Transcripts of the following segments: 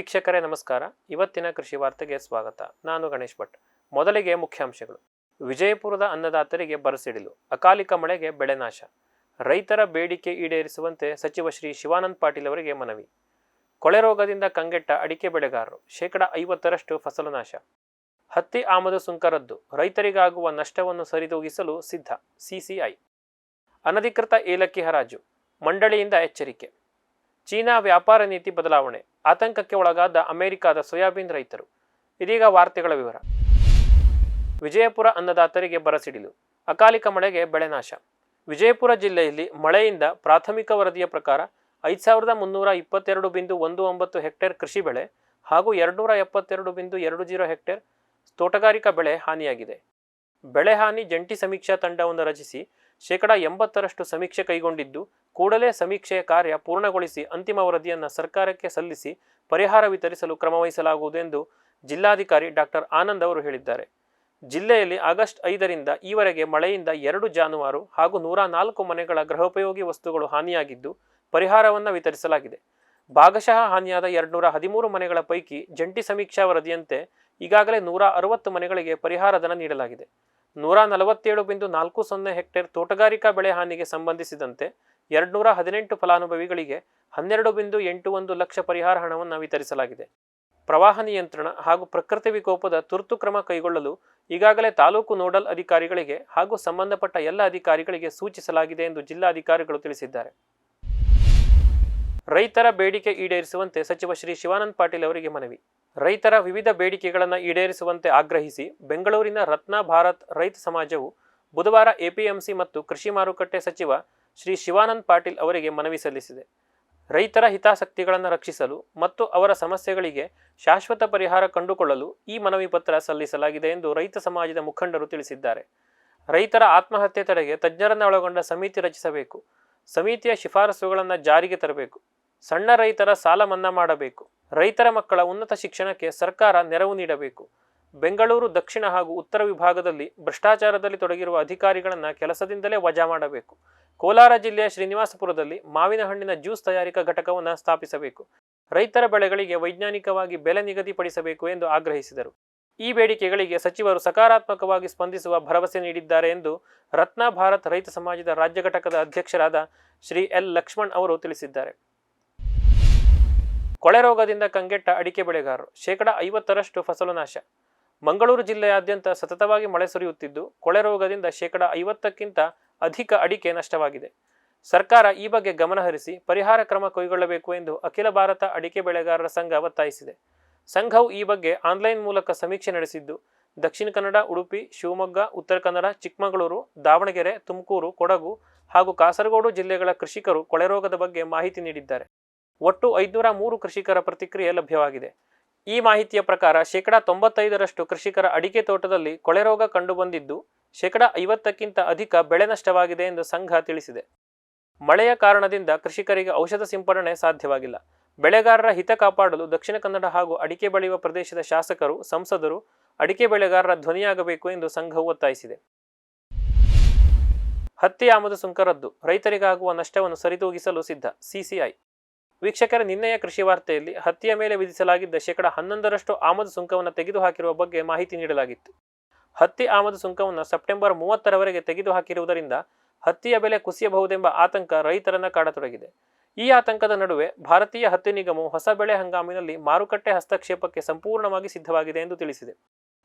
ವೀಕ್ಷಕರೇ, ನಮಸ್ಕಾರ. ಇವತ್ತಿನ ಕೃಷಿ ವಾರ್ತೆಗೆ ಸ್ವಾಗತ. ನಾನು ಗಣೇಶ್ ಭಟ್. ಮೊದಲಿಗೆ ಮುಖ್ಯಾಂಶಗಳು. ವಿಜಯಪುರದ ಅನ್ನದಾತರಿಗೆ ಬರಸಿಡಿಲು. ಅಕಾಲಿಕ ಮಳೆಗೆ ಬೆಳೆ ನಾಶ. ರೈತರ ಬೇಡಿಕೆ ಈಡೇರಿಸುವಂತೆ ಸಚಿವ ಶ್ರೀ ಶಿವಾನಂದ್ ಪಾಟೀಲ್ ಅವರಿಗೆ ಮನವಿ. ಕೊಳೆ ರೋಗದಿಂದ ಕಂಗೆಟ್ಟ ಅಡಿಕೆ ಬೆಳೆಗಾರರು. ಶೇಕಡ ಐವತ್ತರಷ್ಟು ಫಸಲು ನಾಶ. ಹತ್ತಿ ಆಮದು ಸುಂಕ ರದ್ದು. ರೈತರಿಗಾಗುವ ನಷ್ಟವನ್ನು ಸರಿದೂಗಿಸಲು ಸಿದ್ಧ. ಸಿಸಿಐ. ಅನಧಿಕೃತ ಏಲಕ್ಕಿ ಹರಾಜು. ಮಂಡಳಿಯಿಂದ ಎಚ್ಚರಿಕೆ. ಚೀನಾ ವ್ಯಾಪಾರ ನೀತಿ ಬದಲಾವಣೆ, ಆತಂಕಕ್ಕೆ ಒಳಗಾದ ಅಮೆರಿಕದ ಸೋಯಾಬೀನ್ ರೈತರು. ಇದೀಗ ವಾರ್ತೆಗಳ ವಿವರ. ವಿಜಯಪುರ ಅನ್ನದಾತರಿಗೆ ಬರಸಿಡಿಲು. ಅಕಾಲಿಕ ಮಳೆಗೆ ಬೆಳೆ ನಾಶ. ವಿಜಯಪುರ ಜಿಲ್ಲೆಯಲ್ಲಿ ಮಳೆಯಿಂದ ಪ್ರಾಥಮಿಕ ವರದಿಯ ಪ್ರಕಾರ ಐದು ಸಾವಿರದ ಮುನ್ನೂರ ಇಪ್ಪತ್ತೆರಡು ಬಿಂದು ಒಂದು ಒಂಬತ್ತು ಹೆಕ್ಟೇರ್ ಕೃಷಿ ಬೆಳೆ ಹಾಗೂ ಎರಡುನೂರ ಎಪ್ಪತ್ತೆರಡು ಬಿಂದು ಎರಡು ಜೀರೋ ಹೆಕ್ಟೇರ್ ತೋಟಗಾರಿಕಾ ಬೆಳೆ ಹಾನಿಯಾಗಿದೆ. ಬೆಳೆ ಹಾನಿ ಜಂಟಿ ಸಮೀಕ್ಷಾ ತಂಡವನ್ನು ರಚಿಸಿ ಶೇಕಡ ಎಂಬತ್ತರಷ್ಟು ಸಮೀಕ್ಷೆ ಕೈಗೊಂಡಿದ್ದು, ಕೂಡಲೇ ಸಮೀಕ್ಷೆಯ ಕಾರ್ಯ ಪೂರ್ಣಗೊಳಿಸಿ ಅಂತಿಮ ವರದಿಯನ್ನು ಸರ್ಕಾರಕ್ಕೆ ಸಲ್ಲಿಸಿ ಪರಿಹಾರ ವಿತರಿಸಲು ಕ್ರಮವಹಿಸಲಾಗುವುದು ಎಂದು ಜಿಲ್ಲಾಧಿಕಾರಿ ಡಾಕ್ಟರ್ ಆನಂದ್ ಅವರು ಹೇಳಿದ್ದಾರೆ. ಜಿಲ್ಲೆಯಲ್ಲಿ ಆಗಸ್ಟ್ ಐದರಿಂದ ಈವರೆಗೆ ಮಳೆಯಿಂದ ಎರಡು ಜಾನುವಾರು ಹಾಗೂ ನೂರ ನಾಲ್ಕು ಮನೆಗಳ ಗೃಹೋಪಯೋಗಿ ವಸ್ತುಗಳು ಹಾನಿಯಾಗಿದ್ದು, ಪರಿಹಾರವನ್ನು ವಿತರಿಸಲಾಗಿದೆ. ಭಾಗಶಃ ಹಾನಿಯಾದ ಎರಡ್ನೂರ ಹದಿಮೂರು ಮನೆಗಳ ಪೈಕಿ ಜಂಟಿ ಸಮೀಕ್ಷಾ ವರದಿಯಂತೆ ಈಗಾಗಲೇ ನೂರ ಅರವತ್ತು ಮನೆಗಳಿಗೆ ಪರಿಹಾರ ಧನ ನೀಡಲಾಗಿದೆ. ನೂರ ನಲವತ್ತೇಳು ಬಿಂದು ನಾಲ್ಕು ಸೊನ್ನೆ ಹೆಕ್ಟೇರ್ ತೋಟಗಾರಿಕಾ ಬೆಳೆ ಹಾನಿಗೆ ಸಂಬಂಧಿಸಿದಂತೆ ಎರಡ್ನೂರ ಹದಿನೆಂಟು ಫಲಾನುಭವಿಗಳಿಗೆ ಹನ್ನೆರಡು ಬಿಂದು ಎಂಟು ಒಂದು ಲಕ್ಷ ಪರಿಹಾರ ಹಣವನ್ನು ವಿತರಿಸಲಾಗಿದೆ. ಪ್ರವಾಹ ನಿಯಂತ್ರಣ ಹಾಗೂ ಪ್ರಕೃತಿ ವಿಕೋಪದ ತುರ್ತು ಕ್ರಮ ಕೈಗೊಳ್ಳಲು ಈಗಾಗಲೇ ತಾಲೂಕು ನೋಡಲ್ ಅಧಿಕಾರಿಗಳಿಗೆ ಹಾಗೂ ಸಂಬಂಧಪಟ್ಟ ಎಲ್ಲ ಅಧಿಕಾರಿಗಳಿಗೆ ಸೂಚಿಸಲಾಗಿದೆ ಎಂದು ಜಿಲ್ಲಾಧಿಕಾರಿಗಳು ತಿಳಿಸಿದ್ದಾರೆ. ರೈತರ ಬೇಡಿಕೆ ಈಡೇರಿಸುವಂತೆ ಸಚಿವ ಶ್ರೀ ಶಿವಾನಂದ ಪಾಟೀಲ್ ಅವರಿಗೆ ಮನವಿ. ರೈತರ ವಿವಿಧ ಬೇಡಿಕೆಗಳನ್ನು ಈಡೇರಿಸುವಂತೆ ಆಗ್ರಹಿಸಿ ಬೆಂಗಳೂರಿನ ರತ್ನ ಭಾರತ್ ರೈತ ಸಮಾಜವು ಬುಧವಾರ ಎಪಿಎಂಸಿ ಮತ್ತು ಕೃಷಿ ಮಾರುಕಟ್ಟೆ ಸಚಿವ ಶ್ರೀ ಶಿವಾನಂದ್ ಪಾಟೀಲ್ ಅವರಿಗೆ ಮನವಿ ಸಲ್ಲಿಸಿದೆ. ರೈತರ ಹಿತಾಸಕ್ತಿಗಳನ್ನು ರಕ್ಷಿಸಲು ಮತ್ತು ಅವರ ಸಮಸ್ಯೆಗಳಿಗೆ ಶಾಶ್ವತ ಪರಿಹಾರ ಕಂಡುಕೊಳ್ಳಲು ಈ ಮನವಿ ಪತ್ರ ಸಲ್ಲಿಸಲಾಗಿದೆ ಎಂದು ರೈತ ಸಮಾಜದ ಮುಖಂಡರು ತಿಳಿಸಿದ್ದಾರೆ. ರೈತರ ಆತ್ಮಹತ್ಯೆ ತಡೆಗೆ ತಜ್ಞರನ್ನು ಒಳಗೊಂಡ ಸಮಿತಿ ರಚಿಸಬೇಕು. ಸಮಿತಿಯ ಶಿಫಾರಸುಗಳನ್ನು ಜಾರಿಗೆ ತರಬೇಕು. ಸಣ್ಣ ರೈತರ ಸಾಲ ಮನ್ನಾ ಮಾಡಬೇಕು. ರೈತರ ಮಕ್ಕಳ ಉನ್ನತ ಶಿಕ್ಷಣಕ್ಕೆ ಸರ್ಕಾರ ನೆರವು ನೀಡಬೇಕು. ಬೆಂಗಳೂರು, ದಕ್ಷಿಣ ಹಾಗೂ ಉತ್ತರ ವಿಭಾಗದಲ್ಲಿ ಭ್ರಷ್ಟಾಚಾರದಲ್ಲಿ ತೊಡಗಿರುವ ಅಧಿಕಾರಿಗಳನ್ನು ಕೆಲಸದಿಂದಲೇ ವಜಾ ಮಾಡಬೇಕು. ಕೋಲಾರ ಜಿಲ್ಲೆಯ ಶ್ರೀನಿವಾಸಪುರದಲ್ಲಿ ಮಾವಿನ ಹಣ್ಣಿನ ಜ್ಯೂಸ್ ತಯಾರಿಕಾ ಘಟಕವನ್ನು ಸ್ಥಾಪಿಸಬೇಕು. ರೈತರ ಬೆಳೆಗಳಿಗೆ ವೈಜ್ಞಾನಿಕವಾಗಿ ಬೆಲೆ ನಿಗದಿಪಡಿಸಬೇಕು ಎಂದು ಆಗ್ರಹಿಸಿದರು. ಈ ಬೇಡಿಕೆಗಳಿಗೆ ಸಚಿವರು ಸಕಾರಾತ್ಮಕವಾಗಿ ಸ್ಪಂದಿಸುವ ಭರವಸೆ ನೀಡಿದ್ದಾರೆ ಎಂದು ರತ್ನ ಭಾರತ್ ರೈತ ಸಮಾಜದ ರಾಜ್ಯ ಘಟಕದ ಅಧ್ಯಕ್ಷರಾದ ಶ್ರೀ ಎಲ್ ಲಕ್ಷ್ಮಣ್ ಅವರು ತಿಳಿಸಿದ್ದಾರೆ. ಕೊಳೆ ರೋಗದಿಂದ ಕಂಗೆಟ್ಟ ಅಡಿಕೆ ಬೆಳೆಗಾರರು. ಶೇಕಡ ಐವತ್ತರಷ್ಟು ಫಸಲು ನಾಶ. ಮಂಗಳೂರು ಜಿಲ್ಲೆಯಾದ್ಯಂತ ಸತತವಾಗಿ ಮಳೆ ಸುರಿಯುತ್ತಿದ್ದು, ಕೊಳೆ ರೋಗದಿಂದ ಶೇಕಡ ಐವತ್ತಕ್ಕಿಂತ ಅಧಿಕ ಅಡಿಕೆ ನಷ್ಟವಾಗಿದೆ. ಸರ್ಕಾರ ಈ ಬಗ್ಗೆ ಗಮನಹರಿಸಿ ಪರಿಹಾರ ಕ್ರಮ ಕೈಗೊಳ್ಳಬೇಕು ಎಂದು ಅಖಿಲ ಭಾರತ ಅಡಿಕೆ ಬೆಳೆಗಾರರ ಸಂಘ ಒತ್ತಾಯಿಸಿದೆ. ಸಂಘವು ಈ ಬಗ್ಗೆ ಆನ್ಲೈನ್ ಮೂಲಕ ಸಮೀಕ್ಷೆ ನಡೆಸಿದ್ದು, ದಕ್ಷಿಣ ಕನ್ನಡ, ಉಡುಪಿ, ಶಿವಮೊಗ್ಗ, ಉತ್ತರ ಕನ್ನಡ, ಚಿಕ್ಕಮಗಳೂರು, ದಾವಣಗೆರೆ, ತುಮಕೂರು, ಕೊಡಗು ಹಾಗೂ ಕಾಸರಗೋಡು ಜಿಲ್ಲೆಗಳ ಕೃಷಿಕರು ಕೊಳೆ ರೋಗದ ಬಗ್ಗೆ ಮಾಹಿತಿ ನೀಡಿದ್ದಾರೆ. ಒಟ್ಟು ಐದುನೂರ ಮೂರು ಕೃಷಿಕರ ಪ್ರತಿಕ್ರಿಯೆ ಲಭ್ಯವಾಗಿದೆ. ಈ ಮಾಹಿತಿಯ ಪ್ರಕಾರ ಶೇಕಡಾ ತೊಂಬತ್ತೈದರಷ್ಟು ಕೃಷಿಕರ ಅಡಿಕೆ ತೋಟದಲ್ಲಿ ಕೊಳೆ ರೋಗ ಕಂಡುಬಂದಿದ್ದು, ಶೇಕಡಾ ಐವತ್ತಕ್ಕಿಂತ ಅಧಿಕ ಬೆಳೆ ನಷ್ಟವಾಗಿದೆ ಎಂದು ಸಂಘ ತಿಳಿಸಿದೆ. ಮಳೆಯ ಕಾರಣದಿಂದ ಕೃಷಿಕರಿಗೆ ಔಷಧ ಸಿಂಪಡಣೆ ಸಾಧ್ಯವಾಗಿಲ್ಲ. ಬೆಳೆಗಾರರ ಹಿತ ಕಾಪಾಡಲು ದಕ್ಷಿಣ ಕನ್ನಡ ಹಾಗೂ ಅಡಿಕೆ ಬೆಳೆಯುವ ಪ್ರದೇಶದ ಶಾಸಕರು, ಸಂಸದರು ಅಡಿಕೆ ಬೆಳೆಗಾರರ ಧ್ವನಿಯಾಗಬೇಕು ಎಂದು ಸಂಘವು ಒತ್ತಾಯಿಸಿದೆ. ಹತ್ತಿ ಆಮದು ಸುಂಕರದ್ದು, ರೈತರಿಗಾಗುವ ನಷ್ಟವನ್ನು ಸರಿದೂಗಿಸಲು ಸಿದ್ಧ, ಸಿಸಿಐ. ವೀಕ್ಷಕರ, ನಿನ್ನೆಯ ಕೃಷಿ ವಾರ್ತೆಯಲ್ಲಿ ಹತ್ತಿಯ ಮೇಲೆ ವಿಧಿಸಲಾಗಿದ್ದ ಶೇಕಡ ಹನ್ನೊಂದರಷ್ಟು ಆಮದು ಸುಂಕವನ್ನು ತೆಗೆದುಹಾಕಿರುವ ಬಗ್ಗೆ ಮಾಹಿತಿ ನೀಡಲಾಗಿತ್ತು. ಹತ್ತಿ ಆಮದು ಸುಂಕವನ್ನು ಸೆಪ್ಟೆಂಬರ್ ಮೂವತ್ತರವರೆಗೆ ತೆಗೆದುಹಾಕಿರುವುದರಿಂದ ಹತ್ತಿಯ ಬೆಲೆ ಕುಸಿಯಬಹುದೆಂಬ ಆತಂಕ ರೈತರನ್ನ ಕಾಡತೊಡಗಿದೆ. ಈ ಆತಂಕದ ನಡುವೆ ಭಾರತೀಯ ಹತ್ತಿ ನಿಗಮವು ಹೊಸ ಬೆಳೆ ಹಂಗಾಮಿನಲ್ಲಿ ಮಾರುಕಟ್ಟೆ ಹಸ್ತಕ್ಷೇಪಕ್ಕೆ ಸಂಪೂರ್ಣವಾಗಿ ಸಿದ್ಧವಾಗಿದೆ ಎಂದು ತಿಳಿಸಿದೆ.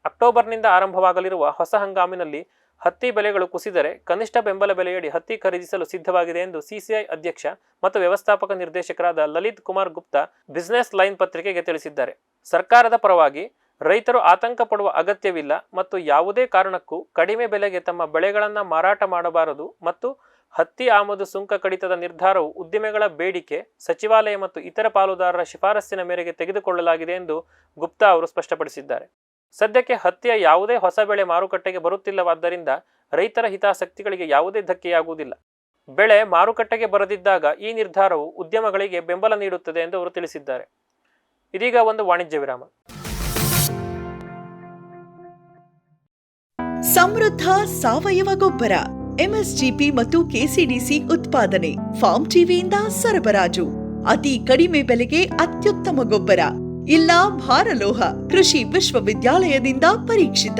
ಅಕ್ಟೋಬರ್ನಿಂದ ಆರಂಭವಾಗಲಿರುವ ಹೊಸ ಹಂಗಾಮಿನಲ್ಲಿ ಹತ್ತಿ ಬೆಲೆಗಳು ಕುಸಿದರೆ ಕನಿಷ್ಠ ಬೆಂಬಲ ಬೆಲೆಯಡಿ ಹತ್ತಿ ಖರೀದಿಸಲು ಸಿದ್ಧವಾಗಿದೆ ಎಂದು ಸಿಸಿಐ ಅಧ್ಯಕ್ಷ ಮತ್ತು ವ್ಯವಸ್ಥಾಪಕ ನಿರ್ದೇಶಕರಾದ ಲಲಿತ್ ಕುಮಾರ್ ಗುಪ್ತಾ ಬಿಸಿನೆಸ್ ಲೈನ್ ಪತ್ರಿಕೆಗೆ ತಿಳಿಸಿದ್ದಾರೆ. ಸರ್ಕಾರದ ಪರವಾಗಿ ರೈತರು ಆತಂಕ ಪಡುವ ಅಗತ್ಯವಿಲ್ಲ ಮತ್ತು ಯಾವುದೇ ಕಾರಣಕ್ಕೂ ಕಡಿಮೆ ಬೆಲೆಗೆ ತಮ್ಮ ಬೆಳೆಗಳನ್ನು ಮಾರಾಟ ಮಾಡಬಾರದು ಮತ್ತು ಹತ್ತಿ ಆಮದು ಸುಂಕ ಕಡಿತದ ನಿರ್ಧಾರವು ಉದ್ದಿಮೆಗಳ ಬೇಡಿಕೆ, ಸಚಿವಾಲಯ ಮತ್ತು ಇತರ ಪಾಲುದಾರರ ಶಿಫಾರಸ್ಸಿನ ಮೇರೆಗೆ ತೆಗೆದುಕೊಳ್ಳಲಾಗಿದೆ ಎಂದು ಗುಪ್ತಾ ಅವರು ಸ್ಪಷ್ಟಪಡಿಸಿದ್ದಾರೆ. ಸದ್ಯಕ್ಕೆ ಹತ್ತಿಯ ಯಾವುದೇ ಹೊಸ ಬೆಳೆ ಮಾರುಕಟ್ಟೆಗೆ ಬರುತ್ತಿಲ್ಲವಾದ್ದರಿಂದ ರೈತರ ಹಿತಾಸಕ್ತಿಗಳಿಗೆ ಯಾವುದೇ ಧಕ್ಕೆಯಾಗುವುದಿಲ್ಲ. ಬೆಳೆ ಮಾರುಕಟ್ಟೆಗೆ ಬರದಿದ್ದಾಗ ಈ ನಿರ್ಧಾರವು ಉದ್ಯಮಗಳಿಗೆ ಬೆಂಬಲ ನೀಡುತ್ತದೆ ಎಂದು ಅವರು ತಿಳಿಸಿದ್ದಾರೆ. ಇದೀಗ ಒಂದು ವಾಣಿಜ್ಯ ವಿರಾಮ. ಸಮೃದ್ಧ ಸಾವಯವ ಗೊಬ್ಬರ ಎಂಎಸ್ಜಿಪಿ ಮತ್ತು ಕೆಸಿಡಿಸಿ ಉತ್ಪಾದನೆ, ಫಾರ್ಮ್ ಟಿವಿಯಿಂದ ಸರಬರಾಜು. ಅತಿ ಕಡಿಮೆ ಬೆಲೆಗೆ ಅತ್ಯುತ್ತಮ ಗೊಬ್ಬರ. ಇಲ್ಲ ಭಾರಲೋಹ, ಕೃಷಿ ವಿಶ್ವವಿದ್ಯಾಲಯದಿಂದ ಪರೀಕ್ಷಿತ.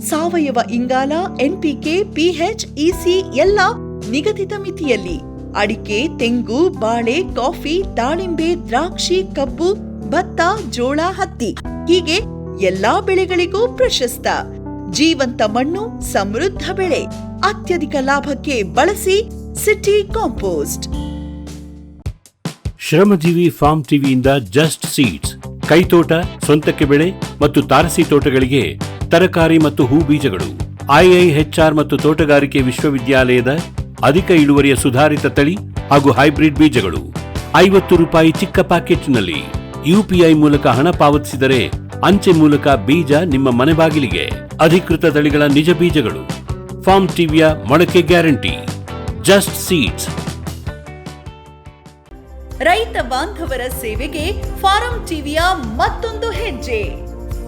ಸಾವಯವ ಇಂಗಾಲ ಎನ್ಪಿಕೆ ಪಿಎಚ್ ಇಸಿ ಎಲ್ಲ ನಿಗದಿತ ಮಿತಿಯಲ್ಲಿ. ಅಡಿಕೆ, ತೆಂಗು, ಬಾಳೆ, ಕಾಫಿ, ದಾಳಿಂಬೆ, ದ್ರಾಕ್ಷಿ, ಕಬ್ಬು, ಭತ್ತ, ಜೋಳ, ಹತ್ತಿ ಹೀಗೆ ಎಲ್ಲಾ ಬೆಳೆಗಳಿಗೂ ಪ್ರಶಸ್ತ. ಜೀವಂತ ಮಣ್ಣು, ಸಮೃದ್ಧ ಬೆಳೆ ಅತ್ಯಧಿಕ ಲಾಭಕ್ಕೆ ಬಳಸಿ ಸಿಟಿ ಕಾಂಪೋಸ್ಟ್. ಶ್ರಮಜೀವಿ ಫಾರ್ಮ್ ಟಿವಿಯಿಂದ ಜಸ್ಟ್ ಸೀಡ್ಸ್. ಕೈತೋಟ ಸ್ವಂತಕ್ಕೆ ಬೆಳೆ ಮತ್ತು ತಾರಸಿ ತೋಟಗಳಿಗೆ ತರಕಾರಿ ಮತ್ತು ಹೂ ಬೀಜಗಳು. ಐಐಎಚ್ಆರ್ ಮತ್ತು ತೋಟಗಾರಿಕೆ ವಿಶ್ವವಿದ್ಯಾಲಯದ ಅಧಿಕ ಇಳುವರಿಯ ಸುಧಾರಿತ ತಳಿ ಹಾಗೂ ಹೈಬ್ರಿಡ್ ಬೀಜಗಳು. ಐವತ್ತು ರೂಪಾಯಿ ಚಿಕ್ಕ ಪ್ಯಾಕೆಟ್ನಲ್ಲಿ ಯುಪಿಐ ಮೂಲಕ ಹಣ ಪಾವತಿಸಿದರೆ ಅಂಚೆ ಮೂಲಕ ಬೀಜ ನಿಮ್ಮ ಮನೆ ಬಾಗಿಲಿಗೆ. ಅಧಿಕೃತ ತಳಿಗಳ ನಿಜ ಬೀಜಗಳು. ಫಾರ್ಮ್ ಟಿವಿಯ ಮೊಳಕೆ ಗ್ಯಾರಂಟಿ. Just seeds. ರೈತ ಬಾಂಧವರ ಸೇವೆಗೆ ಫಾರಂ ಟಿವಿಯ ಮತ್ತೊಂದು ಹೆಜ್ಜೆ.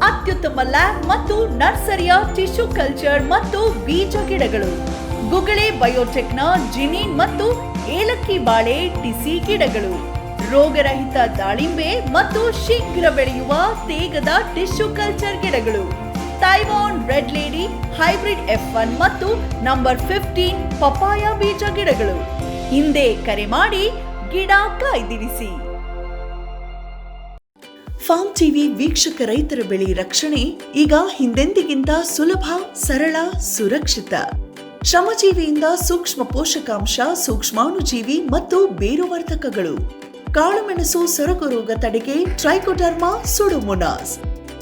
ಅತ್ಯುತ್ತಮ ಲ್ಯಾಬ್ ಮತ್ತು ನರ್ಸರಿಯ ಟಿಶ್ಯೂ ಕಲ್ಚರ್ ಮತ್ತು ಬೀಜ ಗಿಡಗಳು. ಗುಗಳೆ ಬಯೋಟೆಕ್ನ ಜಿನೀನ್ ಮತ್ತು ಏಲಕ್ಕಿ ಬಾಳೆ, ಟಿಸಿ ಗಿಡಗಳು. ರೋಗರಹಿತ ದಾಳಿಂಬೆ ಮತ್ತು ಶೀಘ್ರ ಬೆಳೆಯುವ ತೇಗದ ಟಿಶ್ಯೂ ಕಲ್ಚರ್ ಗಿಡಗಳು. Taiwan red lady, hybrid F one ಮತ್ತು ನಂಬರ್ ಫಿಫ್ಟೀನ್ ಪಪಾಯ ಬೀಜ ಗಿಡಗಳು. ಹಿಂದೆ ಕರೆ ಮಾಡಿ ಗಿಡ ಕಾಯ್ದಿರಿಸಿ. ಫಾರ್ಮ್ ಟಿವಿ ವೀಕ್ಷಕ ರೈತರ ಬೆಳೆ ರಕ್ಷಣೆ ಈಗ ಹಿಂದೆಂದಿಗಿಂತ ಸುಲಭ, ಸರಳ, ಸುರಕ್ಷಿತ. ಶ್ರಮಜೀವಿಯಿಂದ ಸೂಕ್ಷ್ಮ ಪೋಷಕಾಂಶ, ಸೂಕ್ಷ್ಮಾಣುಜೀವಿ ಮತ್ತು ಬೇರುವರ್ಧಕಗಳು. ಕಾಳುಮೆಣಸು ಸೊರಗು ರೋಗ ತಡೆಗೆ ಟ್ರೈಕೋಡರ್ಮಾ ಸುಡೋಮೊನಾಸ್.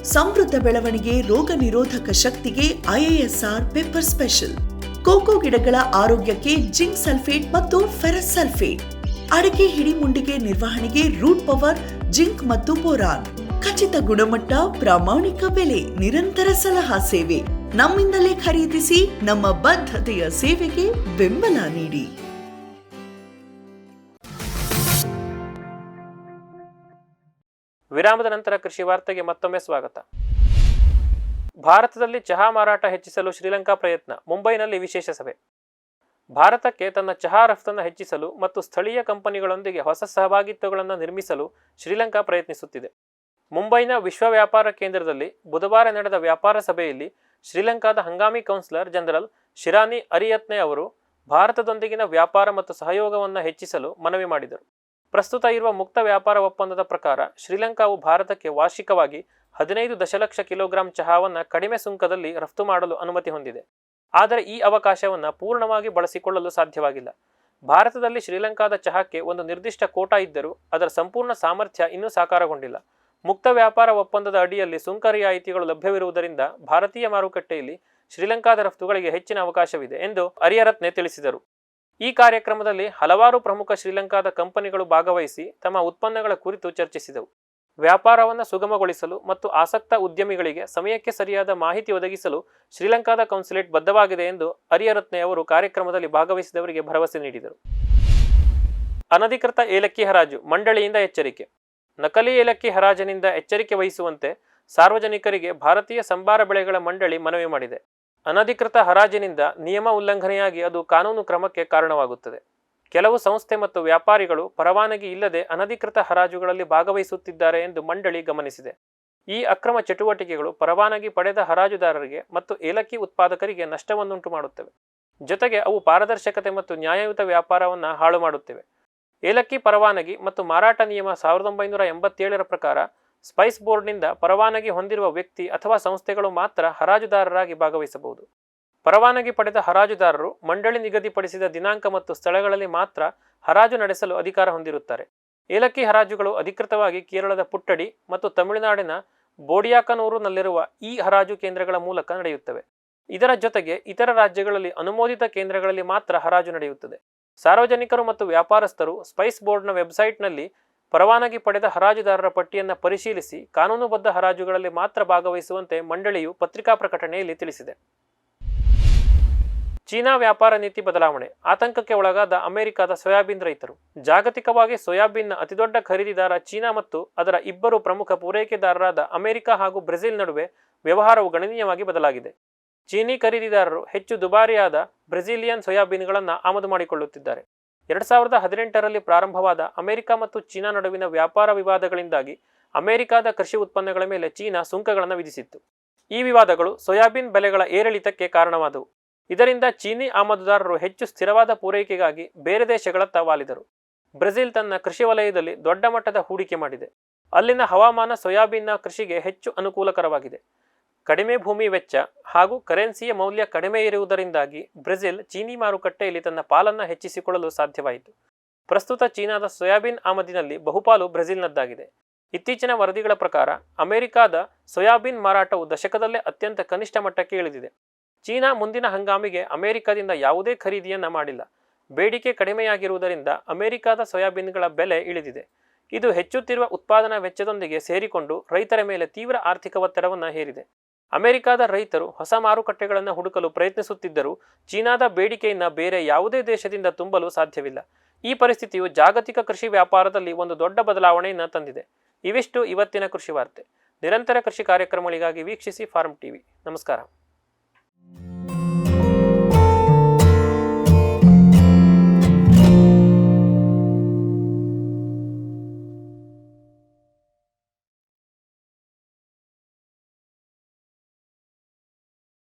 ಸಮೃದ್ಧ ಬೆಳವಣಿಗೆ ರೋಗ ನಿರೋಧಕ ಶಕ್ತಿಗೆ ಐಎಎಸ್ಆರ್ ಪೆಪ್ಪರ್ ಸ್ಪೆಷಲ್. ಕೋಕೋ ಗಿಡಗಳ ಆರೋಗ್ಯಕ್ಕೆ ಜಿಂಕ್ ಸಲ್ಫೇಟ್ ಮತ್ತು ಫೆರಸ್ ಸಲ್ಫೇಟ್. ಅಡಿಕೆ ಹಿಡಿಮುಂಡಿಗೆ ನಿರ್ವಹಣೆಗೆ ರೂಟ್ ಪವರ್, ಜಿಂಕ್ ಮತ್ತು ಬೋರಾನ್. ಖಚಿತ ಗುಣಮಟ್ಟ, ಪ್ರಾಮಾಣಿಕ ಬೆಲೆ, ನಿರಂತರ ಸಲಹಾ ಸೇವೆ. ನಮ್ಮಿಂದಲೇ ಖರೀದಿಸಿ ನಮ್ಮ ಬದ್ಧತೆಯ ಸೇವೆಗೆ ಬೆಂಬಲ ನೀಡಿ. ವಿರಾಮದ ನಂತರ ಕೃಷಿ ವಾರ್ತೆಗೆ ಮತ್ತೊಮ್ಮೆ ಸ್ವಾಗತ. ಭಾರತದಲ್ಲಿ ಚಹಾ ಮಾರಾಟ ಹೆಚ್ಚಿಸಲು ಶ್ರೀಲಂಕಾ ಪ್ರಯತ್ನ, ಮುಂಬೈನಲ್ಲಿ ವಿಶೇಷ ಸಭೆ. ಭಾರತಕ್ಕೆ ತನ್ನ ಚಹಾ ರಫ್ತನ್ನು ಹೆಚ್ಚಿಸಲು ಮತ್ತು ಸ್ಥಳೀಯ ಕಂಪನಿಗಳೊಂದಿಗೆ ಹೊಸ ಸಹಭಾಗಿತ್ವಗಳನ್ನು ನಿರ್ಮಿಸಲು ಶ್ರೀಲಂಕಾ ಪ್ರಯತ್ನಿಸುತ್ತಿದೆ. ಮುಂಬೈನ ವಿಶ್ವ ವ್ಯಾಪಾರ ಕೇಂದ್ರದಲ್ಲಿ ಬುಧವಾರ ನಡೆದ ವ್ಯಾಪಾರ ಸಭೆಯಲ್ಲಿ ಶ್ರೀಲಂಕಾದ ಹಂಗಾಮಿ ಕೌನ್ಸಿಲರ್ ಜನರಲ್ ಶಿರಾನಿ ಅರಿಯತ್ನೆ ಅವರು ಭಾರತದೊಂದಿಗಿನ ವ್ಯಾಪಾರ ಮತ್ತು ಸಹಯೋಗವನ್ನು ಹೆಚ್ಚಿಸಲು ಮನವಿ ಮಾಡಿದರು. ಪ್ರಸ್ತುತ ಇರುವ ಮುಕ್ತ ವ್ಯಾಪಾರ ಒಪ್ಪಂದದ ಪ್ರಕಾರ ಶ್ರೀಲಂಕಾವು ಭಾರತಕ್ಕೆ ವಾರ್ಷಿಕವಾಗಿ ಹದಿನೈದು ದಶಲಕ್ಷ ಕಿಲೋಗ್ರಾಂ ಚಹಾವನ್ನು ಕಡಿಮೆ ಸುಂಕದಲ್ಲಿ ರಫ್ತು ಮಾಡಲು ಅನುಮತಿ ಹೊಂದಿದೆ. ಆದರೆ ಈ ಅವಕಾಶವನ್ನು ಪೂರ್ಣವಾಗಿ ಬಳಸಿಕೊಳ್ಳಲು ಸಾಧ್ಯವಾಗಿಲ್ಲ. ಭಾರತದಲ್ಲಿ ಶ್ರೀಲಂಕಾದ ಚಹಾಕ್ಕೆ ಒಂದು ನಿರ್ದಿಷ್ಟ ಕೋಟಾ ಇದ್ದರೂ ಅದರ ಸಂಪೂರ್ಣ ಸಾಮರ್ಥ್ಯ ಇನ್ನೂ ಸಾಕಾರಗೊಂಡಿಲ್ಲ. ಮುಕ್ತ ವ್ಯಾಪಾರ ಒಪ್ಪಂದದ ಅಡಿಯಲ್ಲಿ ಸುಂಕ ರಿಯಾಯಿತಿಗಳು ಲಭ್ಯವಿರುವುದರಿಂದ ಭಾರತೀಯ ಮಾರುಕಟ್ಟೆಯಲ್ಲಿ ಶ್ರೀಲಂಕಾದ ರಫ್ತುಗಳಿಗೆ ಹೆಚ್ಚಿನ ಅವಕಾಶವಿದೆ ಎಂದು ಅರಿಯರತ್ನೆ ತಿಳಿಸಿದರು. ಈ ಕಾರ್ಯಕ್ರಮದಲ್ಲಿ ಹಲವಾರು ಪ್ರಮುಖ ಶ್ರೀಲಂಕಾದ ಕಂಪನಿಗಳು ಭಾಗವಹಿಸಿ ತಮ್ಮ ಉತ್ಪನ್ನಗಳ ಕುರಿತು ಚರ್ಚಿಸಿದವು. ವ್ಯಾಪಾರವನ್ನು ಸುಗಮಗೊಳಿಸಲು ಮತ್ತು ಆಸಕ್ತ ಉದ್ಯಮಿಗಳಿಗೆ ಸಮಯಕ್ಕೆ ಸರಿಯಾದ ಮಾಹಿತಿ ಒದಗಿಸಲು ಶ್ರೀಲಂಕಾದ ಕೌನ್ಸಿಲೇಟ್ ಬದ್ಧವಾಗಿದೆ ಎಂದು ಅರಿಯರತ್ನೆ ಅವರು ಕಾರ್ಯಕ್ರಮದಲ್ಲಿ ಭಾಗವಹಿಸಿದವರಿಗೆ ಭರವಸೆ ನೀಡಿದರು. ಅನಧಿಕೃತ ಏಲಕ್ಕಿ ಹರಾಜು ಮಂಡಳಿಯಿಂದ ಎಚ್ಚರಿಕೆ. ನಕಲಿ ಏಲಕ್ಕಿ ಹರಾಜಿನಿಂದ ಎಚ್ಚರಿಕೆ ವಹಿಸುವಂತೆ ಸಾರ್ವಜನಿಕರಿಗೆ ಭಾರತೀಯ ಸಂಬಾರ ಬೆಳೆಗಳ ಮಂಡಳಿ ಮನವಿ ಮಾಡಿದೆ. ಅನಧಿಕೃತ ಹರಾಜಿನಿಂದ ನಿಯಮ ಉಲ್ಲಂಘನೆಯಾಗಿ ಅದು ಕಾನೂನು ಕ್ರಮಕ್ಕೆ ಕಾರಣವಾಗುತ್ತದೆ. ಕೆಲವು ಸಂಸ್ಥೆ ಮತ್ತು ವ್ಯಾಪಾರಿಗಳು ಪರವಾನಗಿ ಇಲ್ಲದೆ ಅನಧಿಕೃತ ಹರಾಜುಗಳಲ್ಲಿ ಭಾಗವಹಿಸುತ್ತಿದ್ದಾರೆ ಎಂದು ಮಂಡಳಿ ಗಮನಿಸಿದೆ. ಈ ಅಕ್ರಮ ಚಟುವಟಿಕೆಗಳು ಪರವಾನಗಿ ಪಡೆದ ಹರಾಜುದಾರರಿಗೆ ಮತ್ತು ಏಲಕ್ಕಿ ಉತ್ಪಾದಕರಿಗೆ ನಷ್ಟವನ್ನುಂಟು ಮಾಡುತ್ತವೆ. ಜೊತೆಗೆ ಅವು ಪಾರದರ್ಶಕತೆ ಮತ್ತು ನ್ಯಾಯಯುತ ವ್ಯಾಪಾರವನ್ನು ಹಾಳು ಮಾಡುತ್ತಿವೆ. ಏಲಕ್ಕಿ ಪರವಾನಗಿ ಮತ್ತು ಮಾರಾಟ ನಿಯಮ ಸಾವಿರದ ಒಂಬೈನೂರ ಎಂಬತ್ತೇಳರ ಪ್ರಕಾರ ಸ್ಪೈಸ್ ಬೋರ್ಡ್ನಿಂದ ಪರವಾನಗಿ ಹೊಂದಿರುವ ವ್ಯಕ್ತಿ ಅಥವಾ ಸಂಸ್ಥೆಗಳು ಮಾತ್ರ ಹರಾಜುದಾರರಾಗಿ ಭಾಗವಹಿಸಬಹುದು. ಪರವಾನಗಿ ಪಡೆದ ಹರಾಜುದಾರರು ಮಂಡಳಿ ನಿಗದಿಪಡಿಸಿದ ದಿನಾಂಕ ಮತ್ತು ಸ್ಥಳಗಳಲ್ಲಿ ಮಾತ್ರ ಹರಾಜು ನಡೆಸಲು ಅಧಿಕಾರ ಹೊಂದಿರುತ್ತಾರೆ. ಏಲಕ್ಕಿ ಹರಾಜುಗಳು ಅಧಿಕೃತವಾಗಿ ಕೇರಳದ ಪುಟ್ಟಡಿ ಮತ್ತು ತಮಿಳುನಾಡಿನ ಬೋಡಿಯಾಕನೂರುನಲ್ಲಿರುವ ಈ ಹರಾಜು ಕೇಂದ್ರಗಳ ಮೂಲಕ ನಡೆಯುತ್ತವೆ. ಇದರ ಜೊತೆಗೆ ಇತರ ರಾಜ್ಯಗಳಲ್ಲಿ ಅನುಮೋದಿತ ಕೇಂದ್ರಗಳಲ್ಲಿ ಮಾತ್ರ ಹರಾಜು ನಡೆಯುತ್ತದೆ. ಸಾರ್ವಜನಿಕರು ಮತ್ತು ವ್ಯಾಪಾರಸ್ಥರು ಸ್ಪೈಸ್ ಬೋರ್ಡ್ನ ವೆಬ್ಸೈಟ್ನಲ್ಲಿ ಪರವಾನಗಿ ಪಡೆದ ಹರಾಜುದಾರರ ಪಟ್ಟಿಯನ್ನು ಪರಿಶೀಲಿಸಿ ಕಾನೂನುಬದ್ಧ ಹರಾಜುಗಳಲ್ಲಿ ಮಾತ್ರ ಭಾಗವಹಿಸುವಂತೆ ಮಂಡಳಿಯು ಪತ್ರಿಕಾ ಪ್ರಕಟಣೆಯಲ್ಲಿ ತಿಳಿಸಿದೆ. ಚೀನಾ ವ್ಯಾಪಾರ ನೀತಿ ಬದಲಾವಣೆ. ಆತಂಕಕ್ಕೆ ಒಳಗಾದ ಅಮೆರಿಕದ ಸೋಯಾಬೀನ್ ರೈತರು. ಜಾಗತಿಕವಾಗಿ ಸೋಯಾಬೀನ್ನ ಅತಿದೊಡ್ಡ ಖರೀದಿದಾರ ಚೀನಾ ಮತ್ತು ಅದರ ಇಬ್ಬರು ಪ್ರಮುಖ ಪೂರೈಕೆದಾರರಾದ ಅಮೆರಿಕ ಹಾಗೂ ಬ್ರೆಜಿಲ್ ನಡುವೆ ವ್ಯವಹಾರವು ಗಣನೀಯವಾಗಿ ಬದಲಾಗಿದೆ. ಚೀನಿ ಖರೀದಿದಾರರು ಹೆಚ್ಚು ದುಬಾರಿಯಾದ ಬ್ರೆಜಿಲಿಯನ್ ಸೋಯಾಬೀನ್ಗಳನ್ನು ಆಮದು ಮಾಡಿಕೊಳ್ಳುತ್ತಿದ್ದಾರೆ. ಎರಡ್ ಸಾವಿರದ ಹದಿನೆಂಟರಲ್ಲಿ ಪ್ರಾರಂಭವಾದ ಅಮೆರಿಕ ಮತ್ತು ಚೀನಾ ನಡುವಿನ ವ್ಯಾಪಾರ ವಿವಾದಗಳಿಂದಾಗಿ ಅಮೆರಿಕದ ಕೃಷಿ ಉತ್ಪನ್ನಗಳ ಮೇಲೆ ಚೀನಾ ಸುಂಕಗಳನ್ನು ವಿಧಿಸಿತ್ತು. ಈ ವಿವಾದಗಳು ಸೋಯಾಬೀನ್ ಬೆಲೆಗಳ ಏರಿಳಿತಕ್ಕೆ ಕಾರಣವಾದವು. ಇದರಿಂದ ಚೀನಿ ಆಮದುದಾರರು ಹೆಚ್ಚು ಸ್ಥಿರವಾದ ಪೂರೈಕೆಗಾಗಿ ಬೇರೆ ದೇಶಗಳತ್ತ ವಾಲಿದರು. ಬ್ರೆಜಿಲ್ ತನ್ನ ಕೃಷಿ ವಲಯದಲ್ಲಿ ದೊಡ್ಡ ಮಟ್ಟದ ಹೂಡಿಕೆ ಮಾಡಿದೆ. ಅಲ್ಲಿನ ಹವಾಮಾನ ಸೋಯಾಬೀನ್ನ ಕೃಷಿಗೆ ಹೆಚ್ಚು ಅನುಕೂಲಕರವಾಗಿದೆ. ಕಡಿಮೆ ಭೂಮಿ ವೆಚ್ಚ ಹಾಗೂ ಕರೆನ್ಸಿಯ ಮೌಲ್ಯ ಕಡಿಮೆ ಇರುವುದರಿಂದಾಗಿ ಬ್ರೆಜಿಲ್ ಚೀನಿ ಮಾರುಕಟ್ಟೆಯಲ್ಲಿ ತನ್ನ ಪಾಲನ್ನು ಹೆಚ್ಚಿಸಿಕೊಳ್ಳಲು ಸಾಧ್ಯವಾಯಿತು. ಪ್ರಸ್ತುತ ಚೀನಾದ ಸೋಯಾಬೀನ್ ಆಮದಿನಲ್ಲಿ ಬಹುಪಾಲು ಬ್ರೆಜಿಲ್ನದ್ದಾಗಿದೆ. ಇತ್ತೀಚಿನ ವರದಿಗಳ ಪ್ರಕಾರ ಅಮೆರಿಕಾದ ಸೋಯಾಬೀನ್ ಮಾರಾಟವು ದಶಕದಲ್ಲೇ ಅತ್ಯಂತ ಕನಿಷ್ಠ ಮಟ್ಟಕ್ಕೆ ಇಳಿದಿದೆ. ಚೀನಾ ಮುಂದಿನ ಹಂಗಾಮಿಗೆ ಅಮೆರಿಕದಿಂದ ಯಾವುದೇ ಖರೀದಿಯನ್ನು ಮಾಡಿಲ್ಲ. ಬೇಡಿಕೆ ಕಡಿಮೆಯಾಗಿರುವುದರಿಂದ ಅಮೆರಿಕದ ಸೋಯಾಬೀನ್ಗಳ ಬೆಲೆ ಇಳಿದಿದೆ. ಇದು ಹೆಚ್ಚುತ್ತಿರುವ ಉತ್ಪಾದನಾ ವೆಚ್ಚದೊಂದಿಗೆ ಸೇರಿಕೊಂಡು ರೈತರ ಮೇಲೆ ತೀವ್ರ ಆರ್ಥಿಕ ಒತ್ತಡವನ್ನು ಹೇರಿದೆ. ಅಮೆರಿಕದ ರೈತರು ಹೊಸ ಮಾರುಕಟ್ಟೆಗಳನ್ನು ಹುಡುಕಲು ಪ್ರಯತ್ನಿಸುತ್ತಿದ್ದರೂ ಚೀನಾದ ಬೇಡಿಕೆಯನ್ನು ಬೇರೆ ಯಾವುದೇ ದೇಶದಿಂದ ತುಂಬಲು ಸಾಧ್ಯವಿಲ್ಲ. ಈ ಪರಿಸ್ಥಿತಿಯು ಜಾಗತಿಕ ಕೃಷಿ ವ್ಯಾಪಾರದಲ್ಲಿ ಒಂದು ದೊಡ್ಡ ಬದಲಾವಣೆಯನ್ನು ತಂದಿದೆ. ಇವಿಷ್ಟು ಇವತ್ತಿನ ಕೃಷಿ ವಾರ್ತೆ. ನಿರಂತರ ಕೃಷಿ ಕಾರ್ಯಕ್ರಮಗಳಿಗಾಗಿ ವೀಕ್ಷಿಸಿ ಫಾರ್ಮ್ ಟಿವಿ. ನಮಸ್ಕಾರ.